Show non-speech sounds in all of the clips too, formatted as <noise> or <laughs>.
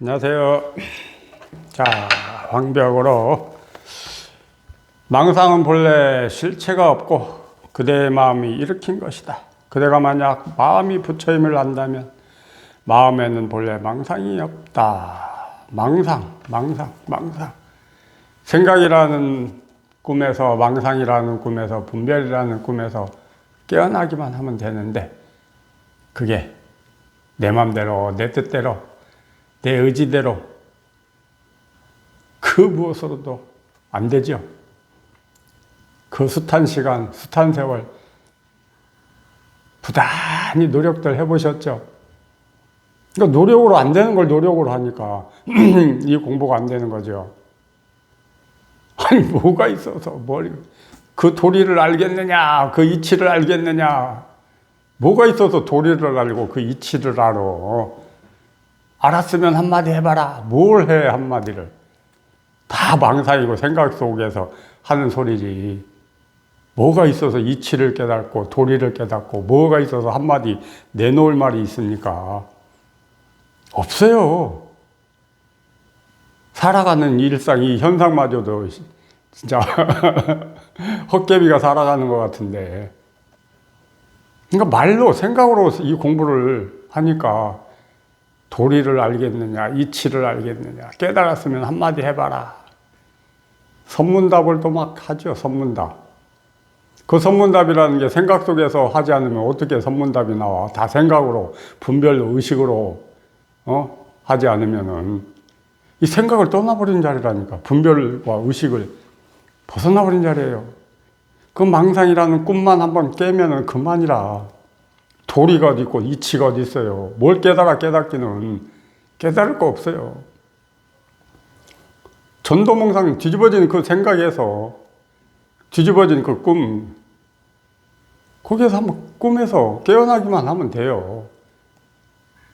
안녕하세요. 자, 황벽으로 망상은 본래 실체가 없고 그대의 마음이 일으킨 것이다. 그대가 만약 마음이 부처임을 안다면 마음에는 본래 망상이 없다. 망상, 망상, 망상. 생각이라는 꿈에서 망상이라는 꿈에서 분별이라는 꿈에서 깨어나기만 하면 되는데 그게 내 맘대로 내 뜻대로 내 의지대로 그 무엇으로도 안 되죠. 그 숱한 시간, 숱한 세월 부단히 노력들 해보셨죠. 그러니까 노력으로 안 되는 걸 노력으로 하니까 <clears throat> 이 공부가 안 되는 거죠. 아니 뭐가 있어서 뭘 그 도리를 알겠느냐, 그 이치를 알겠느냐, 뭐가 있어서 도리를 알고 그 이치를 알아. 알았으면 한마디 해봐라. 뭘 해, 한마디를. 다 망상이고 생각 속에서 하는 소리지. 뭐가 있어서 이치를 깨닫고 도리를 깨닫고 뭐가 있어서 한마디 내놓을 말이 있습니까? 없어요. 살아가는 일상, 이 현상마저도 진짜 <laughs> 헛개비가 살아가는 것 같은데. 그러니까 말로, 생각으로 이 공부를 하니까 도리를 알겠느냐, 이치를 알겠느냐, 깨달았으면 한마디 해봐라. 선문답을 또 막 하죠, 선문답. 그 선문답이라는 게 생각 속에서 하지 않으면 어떻게 선문답이 나와? 다 생각으로, 분별로, 의식으로, 어? 하지 않으면은. 이 생각을 떠나버린 자리라니까. 분별과 의식을 벗어나버린 자리예요. 그 망상이라는 꿈만 한번 깨면은 그만이라. 도리가 어디 있고 이치가 어디 있어요. 뭘 깨달아 깨닫기는 깨달을 거 없어요. 전도몽상 뒤집어진 그 생각에서 뒤집어진 그 꿈, 거기에서 한번 꿈에서 깨어나기만 하면 돼요.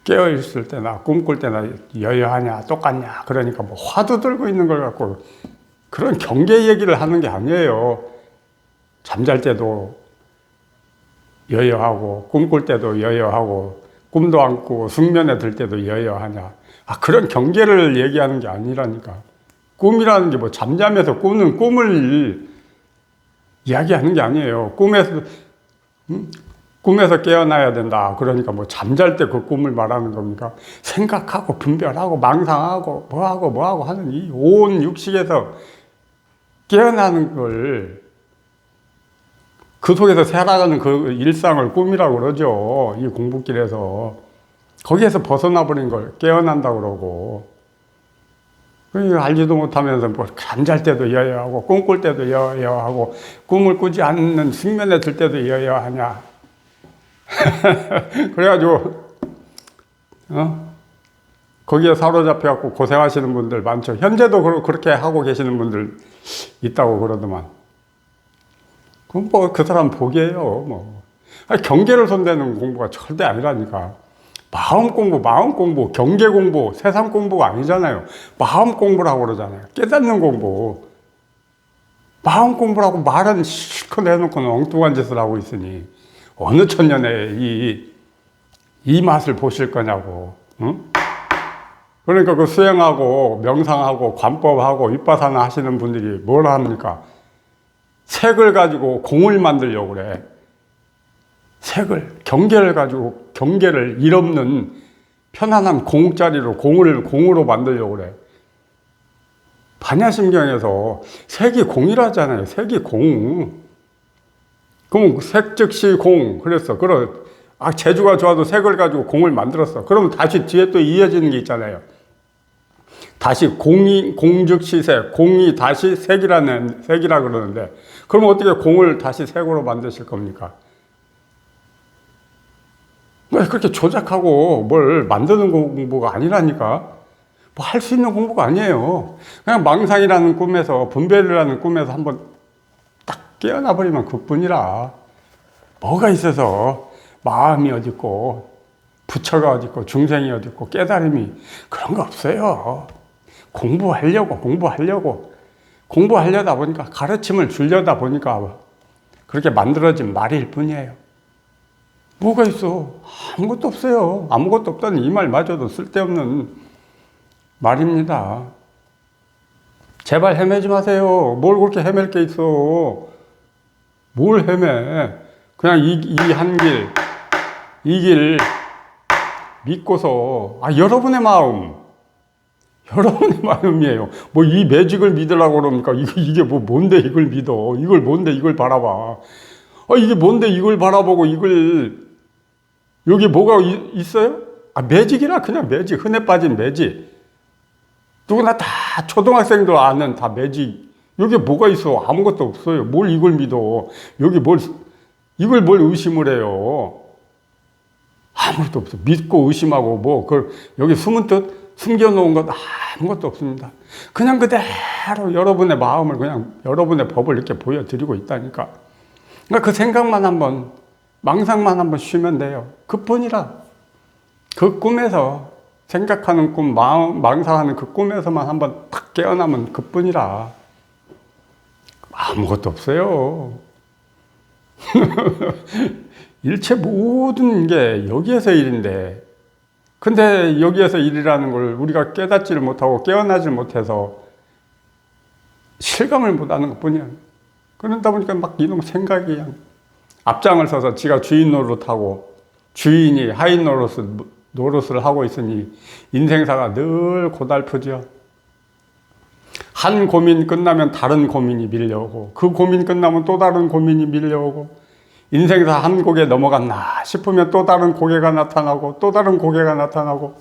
깨어있을 때나 꿈꿀 때나 여여하냐, 똑같냐. 그러니까 뭐 화두 들고 있는 걸 갖고 그런 경계 얘기를 하는 게 아니에요. 잠잘 때도 여여하고 꿈꿀 때도 여여하고 꿈도 안 꾸고 숙면에 들 때도 여여하냐. 아, 그런 경계를 얘기하는 게 아니라니까. 꿈이라는 게 뭐 잠잠해서 꾸는 꿈을 이야기하는 게 아니에요. 꿈에서 음? 꿈에서 깨어나야 된다. 그러니까 뭐 잠잘 때 그 꿈을 말하는 겁니까? 생각하고 분별하고 망상하고 뭐하고 뭐하고 하는 이 온 육식에서 깨어나는 걸 그 속에서 살아가는 그 일상을 꿈이라고 그러죠. 이 공부길에서. 거기에서 벗어나 버린 걸 깨어난다고 그러고. 그 알지도 못하면서 뭐 잠잘 때도 여여하고 꿈꿀 때도 여여하고 꿈을 꾸지 않는 숙면에 들 때도 여여하냐. <laughs> 그래가지고 어? 거기에 사로잡혀갖고 고생하시는 분들 많죠. 현재도 그렇게 하고 계시는 분들 있다고 그러더만. 그건 뭐 그 사람 복이에요. 뭐 아니, 경계를 손대는 공부가 절대 아니라니까. 마음 공부, 마음 공부, 경계 공부, 세상 공부가 아니잖아요. 마음 공부라고 그러잖아요. 깨닫는 공부. 마음 공부라고 말은 실컷 해놓고는 엉뚱한 짓을 하고 있으니 어느 천년에 이, 이 맛을 보실 거냐고. 응? 그러니까 그 수행하고 명상하고 관법하고 윗바사나 하시는 분들이 뭘 합니까? 색을 가지고 공을 만들려고 그래. 색을, 경계를 가지고 경계를 일 없는 편안한 공짜리로 공을 공으로 만들려고 그래. 반야심경에서 색이 공이라잖아요. 색이 공. 그럼 색 즉시 공. 그랬어. 그러, 아, 재주가 좋아도 색을 가지고 공을 만들었어. 그러면 다시 뒤에 또 이어지는 게 있잖아요. 다시 공이, 공 즉 시 색. 공이 다시 색이라는, 색이라 그러는데. 그럼 어떻게 공을 다시 색으로 만드실 겁니까? 왜 그렇게 조작하고 뭘 만드는 공부가 아니라니까? 뭐 할 수 있는 공부가 아니에요. 그냥 망상이라는 꿈에서, 분별이라는 꿈에서 한번 딱 깨어나 버리면 그뿐이라. 뭐가 있어서 마음이 어딨고, 부처가 어딨고, 중생이 어딨고, 깨달음이 그런 거 없어요. 공부하려고, 공부하려고. 공부하려다 보니까, 가르침을 주려다 보니까 그렇게 만들어진 말일 뿐이에요. 뭐가 있어? 아무것도 없어요. 아무것도 없다는 이 말마저도 쓸데없는 말입니다. 제발 헤매지 마세요. 뭘 그렇게 헤맬 게 있어. 뭘 헤매. 그냥 이, 이한 길, 이 길 믿고서, 아, 여러분의 마음. 여러분의 <laughs> 마음이에요. 뭐 이 매직을 믿으라고 그럽니까? 이게 뭐 뭔데 이걸 믿어? 이걸 뭔데 이걸 바라봐? 아, 이게 뭔데 이걸 바라보고 이걸, 여기 뭐가 이- 있어요? 아, 매직이라 그냥 매직. 흔해 빠진 매직. 누구나 다 초등학생도 아는 다 매직. 여기 뭐가 있어? 아무것도 없어요. 뭘 이걸 믿어? 여기 뭘, 이걸 뭘 의심을 해요? 아무것도 없어. 믿고 의심하고 뭐, 그 여기 숨은 뜻, 숨겨놓은 것 아무것도 없습니다. 그냥 그대로 여러분의 마음을 그냥 여러분의 법을 이렇게 보여드리고 있다니까. 그러니까 그 생각만 한번, 망상만 한번 쉬면 돼요. 그 뿐이라. 그 꿈에서 생각하는 꿈, 마음, 망상하는 그 꿈에서만 한번 탁 깨어나면 그 뿐이라. 아무것도 없어요. <laughs> 일체 모든 게 여기에서 일인데, 근데 여기에서 일이라는 걸 우리가 깨닫지를 못하고 깨어나질 못해서 실감을 못하는 것 뿐이야. 그러다 보니까 막 이놈 생각이 앞장을 서서 지가 주인 노릇하고 주인이 하인 노릇을, 노릇을 하고 있으니 인생사가 늘 고달프죠. 한 고민 끝나면 다른 고민이 밀려오고 그 고민 끝나면 또 다른 고민이 밀려오고 인생사 한 곡에 넘어갔나 싶으면 또 다른 고개가 나타나고 또 다른 고개가 나타나고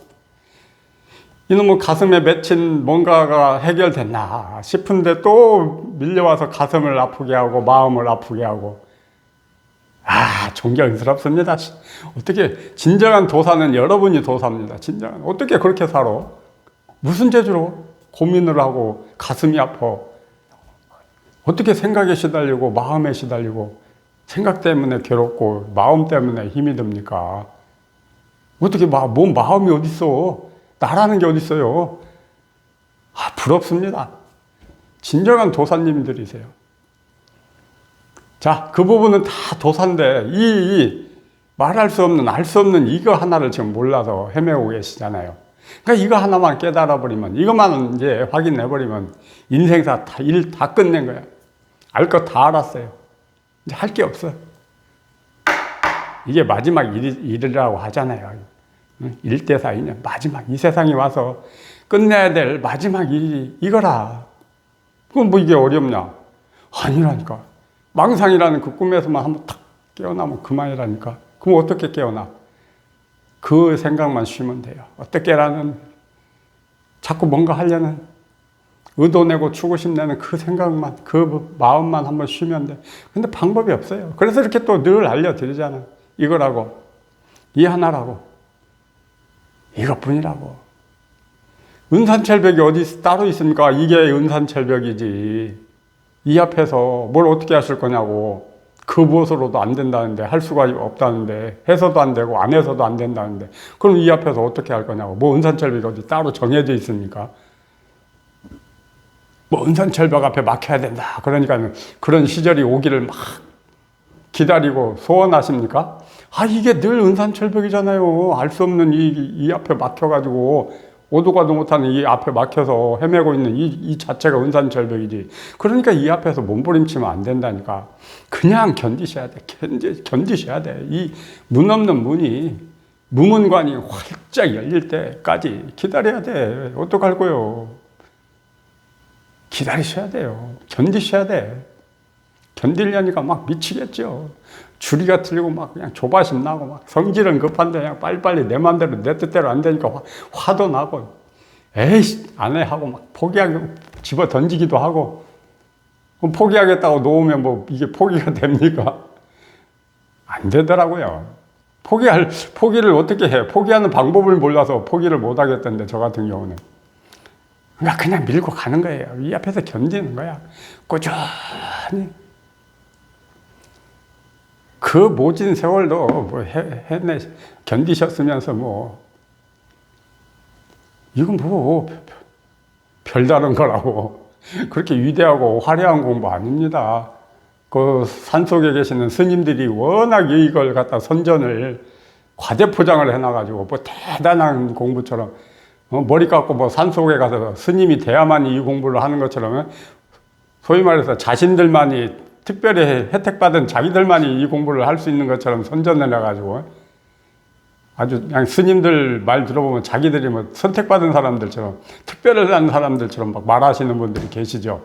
이놈의 가슴에 맺힌 뭔가가 해결됐나 싶은데 또 밀려와서 가슴을 아프게 하고 마음을 아프게 하고. 아 존경스럽습니다. 어떻게 진정한 도사는 여러분이 도사입니다. 진정한 어떻게 그렇게 살아? 무슨 재주로? 고민을 하고 가슴이 아파. 어떻게 생각에 시달리고 마음에 시달리고 생각 때문에 괴롭고 마음 때문에 힘이 듭니까? 어떻게 마, 뭔 마음이 어딨어? 나라는 게 어딨어요? 아, 부럽습니다. 진정한 도사님들이세요. 자, 그 부분은 다 도사인데, 이, 이 말할 수 없는, 알 수 없는 이거 하나를 지금 몰라서 헤매고 계시잖아요. 그러니까 이거 하나만 깨달아버리면, 이것만 이제 확인해버리면, 인생사 다, 일 다 끝낸 거야. 알 거 다 알았어요. 이제 할 게 없어. 이게 마지막 일, 일이라고 하잖아요. 일대사이냐 마지막 이 세상에 와서 끝내야 될 마지막 일이 이거라. 그럼 뭐 이게 어렵냐? 아니라니까. 망상이라는 그 꿈에서만 한번 탁 깨어나면 그만이라니까. 그럼 어떻게 깨어나? 그 생각만 쉬면 돼요. 어떻게라는 자꾸 뭔가 하려는 의도 내고 추구심 내는 그 생각만, 그 마음만 한번 쉬면 돼. 근데 방법이 없어요. 그래서 이렇게 또 늘 알려드리잖아. 이거라고. 이 하나라고. 이것뿐이라고. 은산철벽이 어디 따로 있습니까? 이게 은산철벽이지. 이 앞에서 뭘 어떻게 하실 거냐고. 그 무엇으로도 안 된다는데, 할 수가 없다는데, 해서도 안 되고, 안 해서도 안 된다는데, 그럼 이 앞에서 어떻게 할 거냐고. 뭐 은산철벽이 어디 따로 정해져 있습니까? 뭐 은산철벽 앞에 막혀야 된다. 그러니까 그런 시절이 오기를 막 기다리고 소원하십니까? 아, 이게 늘 은산철벽이잖아요. 알 수 없는 이, 이 앞에 막혀가지고 오도 가도 못하는 이 앞에 막혀서 헤매고 있는 이, 이 자체가 은산철벽이지. 그러니까 이 앞에서 몸부림치면 안 된다니까. 그냥 견디셔야 돼. 견디, 견디셔야 돼. 이 문 없는 문이, 무문관이 활짝 열릴 때까지 기다려야 돼. 어떡할 거요? 기다리셔야 돼요. 견디셔야 돼. 견디려니까 막 미치겠죠. 줄이가 틀리고 막 그냥 조바심 나고 막 성질은 급한데 그냥 빨리빨리 내 맘대로 내 뜻대로 안 되니까 화, 화도 나고 에이씨 안 해 하고 막 포기하고 집어 던지기도 하고 그럼 포기하겠다고 놓으면 뭐 이게 포기가 <laughs> 됩니까? 안 되더라고요. 포기할 포기를 어떻게 해? 포기하는 방법을 몰라서 포기를 못 하겠던데 저 같은 경우는 그러니까 그냥 밀고 가는 거예요. 이 앞에서 견디는 거야. 꾸준히. 그 모진 세월도 뭐 해, 해내, 견디셨으면서 뭐, 이건 뭐, 별다른 거라고. 그렇게 위대하고 화려한 공부 아닙니다. 그 산속에 계시는 스님들이 워낙 이걸 갖다 선전을 과대 포장을 해놔가지고 뭐 대단한 공부처럼 어, 머리 깎고 뭐 산속에 가서 스님이 돼야만 이 공부를 하는 것처럼 소위 말해서 자신들만이 특별히 혜택받은 자기들만이 이 공부를 할 수 있는 것처럼 선전을 해가지고 아주 그냥 스님들 말 들어보면 자기들이 뭐 선택받은 사람들처럼 특별한 사람들처럼 막 말하시는 분들이 계시죠.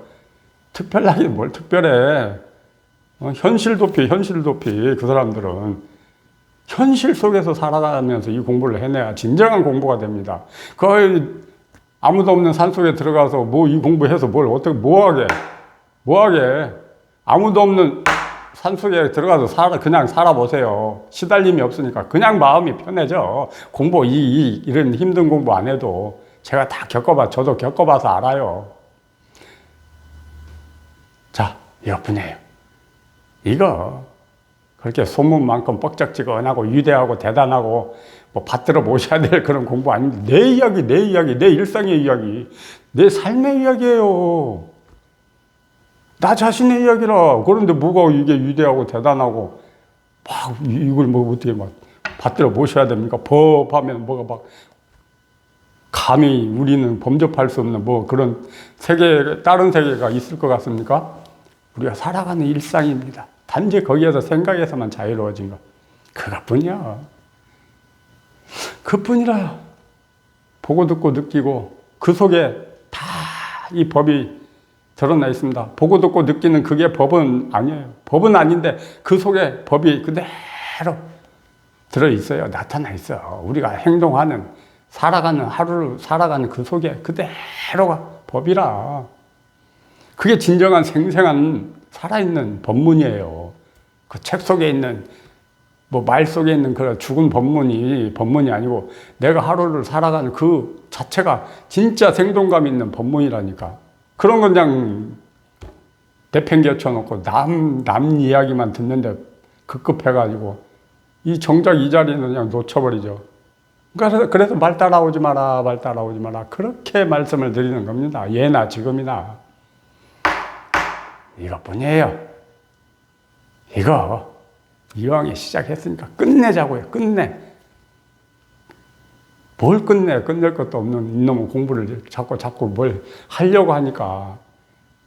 특별하게 뭘 특별해. 어, 현실 도피, 현실 도피 그 사람들은 현실 속에서 살아가면서 이 공부를 해내야 진정한 공부가 됩니다. 거의 아무도 없는 산 속에 들어가서 뭐 이 공부해서 뭘 어떻게 뭐하게 뭐하게 아무도 없는 산 속에 들어가서 살아 그냥 살아보세요. 시달림이 없으니까 그냥 마음이 편해져. 공부 이, 이 이런 힘든 공부 안 해도 제가 다 겪어봐 저도 겪어봐서 알아요. 자 이것뿐이에요. 이거 그렇게 소문만큼 뻑적지근하고 위대하고 대단하고 뭐 받들어 모셔야 될 그런 공부 아닙니다. 내 이야기, 내 이야기, 내 일상의 이야기, 내 삶의 이야기예요. 나 자신의 이야기라. 그런데 뭐가 이게 위대하고 대단하고 막 이걸 뭐 어떻게 막 받들어 모셔야 됩니까? 법하면 뭐가 막 감히 우리는 범접할 수 없는 뭐 그런 세계, 다른 세계가 있을 것 같습니까? 우리가 살아가는 일상입니다. 단지 거기에서 생각에서만 자유로워진 것. 그것뿐이야. 그뿐이라. 보고 듣고 느끼고 그 속에 다 이 법이 드러나 있습니다. 보고 듣고 느끼는 그게 법은 아니에요. 법은 아닌데 그 속에 법이 그대로 들어 있어요. 나타나 있어. 우리가 행동하는 살아가는 하루를 살아가는 그 속에 그대로가 법이라. 그게 진정한 생생한 살아있는 법문이에요. 그 책 속에 있는 뭐 말 속에 있는 그런 죽은 법문이 법문이 아니고 내가 하루를 살아가는 그 자체가 진짜 생동감 있는 법문이라니까. 그런 건 그냥 내팽개쳐 놓고 남, 남 이야기만 듣는데 급급해가지고 이 정작 이 자리는 그냥 놓쳐버리죠. 그래서, 그래서 말 따라오지 마라, 말 따라오지 마라. 그렇게 말씀을 드리는 겁니다. 예나 지금이나. 이것뿐이에요. 이거 이왕에 시작했으니까 끝내자고요. 끝내. 뭘 끝내? 끝낼 것도 없는 이놈의 공부를 자꾸 자꾸 뭘 하려고 하니까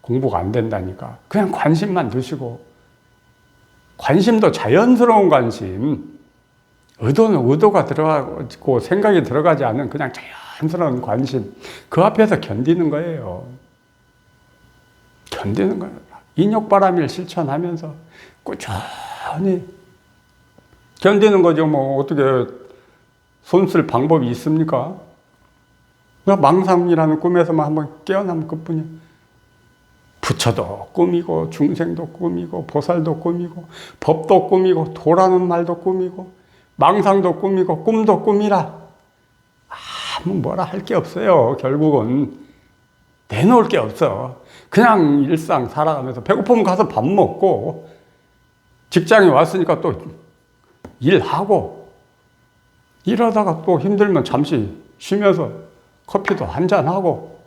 공부가 안 된다니까. 그냥 관심만 두시고 관심도 자연스러운 관심. 의도는 의도가 들어가고 생각이 들어가지 않은 그냥 자연스러운 관심. 그 앞에서 견디는 거예요. 견디는 거예요. 인욕바람일 실천하면서 꾸준히 견디는 거죠. 뭐 어떻게 손쓸 방법이 있습니까? 망상이라는 꿈에서만 한번 깨어나면 그뿐이야. 부처도 꿈이고 중생도 꿈이고 보살도 꿈이고 법도 꿈이고 도라는 말도 꿈이고 망상도 꿈이고 꿈도 꿈이라 아무 뭐라 할 게 없어요. 결국은 내놓을 게 없어. 그냥 일상 살아가면서 배고프면 가서 밥 먹고 직장에 왔으니까 또 일하고 일하다가 또 힘들면 잠시 쉬면서 커피도 한잔하고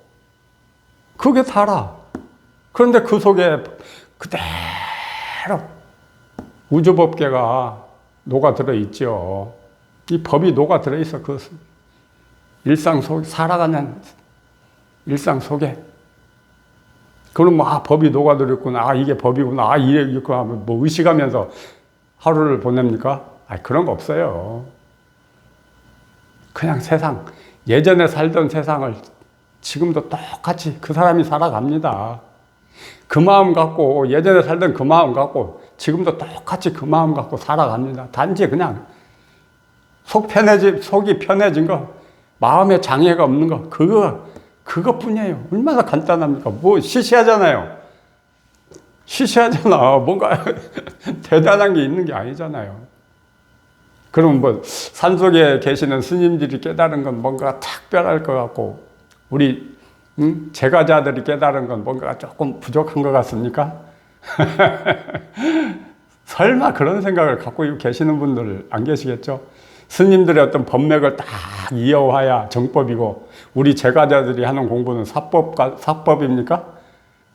그게 다라. 그런데 그 속에 그대로 우주법계가 녹아들어 있죠. 이 법이 녹아들어 있어. 그 일상 속 살아가는 일상 속에. 그럼 뭐, 아, 법이 녹아들었구나. 아, 이게 법이구나. 아, 이게 있구나. 뭐 의식하면서 하루를 보냅니까? 아, 그런 거 없어요. 그냥 세상, 예전에 살던 세상을 지금도 똑같이 그 사람이 살아갑니다. 그 마음 갖고, 예전에 살던 그 마음 갖고, 지금도 똑같이 그 마음 갖고 살아갑니다. 단지 그냥 속 편해지, 속이 편해진 거, 마음에 장애가 없는 거, 그거, 그것뿐이에요. 얼마나 간단합니까? 뭐 시시하잖아요. 시시하잖아. <laughs> 뭔가 <laughs> 대단한 게 있는 게 아니잖아요. 그럼 뭐 산속에 계시는 스님들이 깨달은 건 뭔가 특별할 것 같고 우리 응? 제가자들이 깨달은 건 뭔가 조금 부족한 것 같습니까? <laughs> 설마 그런 생각을 갖고 계시는 분들 안 계시겠죠? 스님들의 어떤 법맥을 딱 이어와야 정법이고 우리 제가자들이 하는 공부는 사법 사법입니까?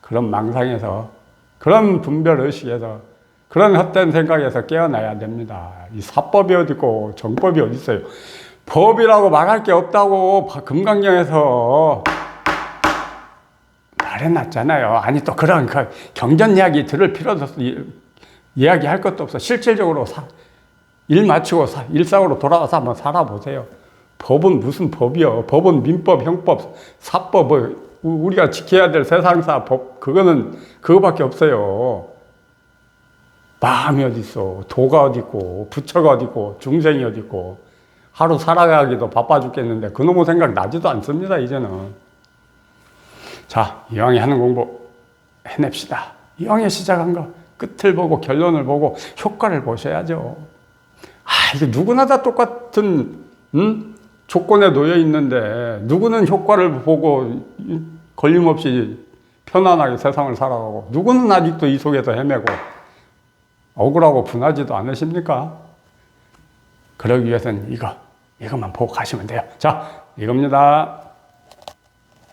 그런 망상에서 그런 분별 의식에서 그런 헛된 생각에서 깨어나야 됩니다. 이 사법이 어디 있고 정법이 어디 있어요? 법이라고 말할 게 없다고 바- 금강경에서 말해놨잖아요. 아니 또 그런 그 경전 이야기 들을 필요도 없어. 이- 이야기할 것도 없어. 실질적으로 사, 일 마치고 사, 일상으로 돌아가서 한번 살아보세요. 법은 무슨 법이요? 법은 민법, 형법, 사법, 뭐 우- 우리가 지켜야 될 세상사 법 그거는 그거밖에 없어요. 마음이 어디 있어? 도가 어디 있고 부처가 어디 있고 중생이 어디 있고 하루 살아가기도 바빠 죽겠는데 그놈의 생각 나지도 않습니다 이제는. 자 이왕에 하는 공부 해냅시다. 이왕에 시작한 거 끝을 보고 결론을 보고 효과를 보셔야죠. 아 이게 누구나 다 똑같은 음? 조건에 놓여 있는데 누구는 효과를 보고 이- 걸림없이 편안하게 세상을 살아가고 누구는 아직도 이 속에서 헤매고 억울하고 분하지도 않으십니까? 그러기 위해서는 이거 이것만 보고 가시면 돼요. 자 이겁니다.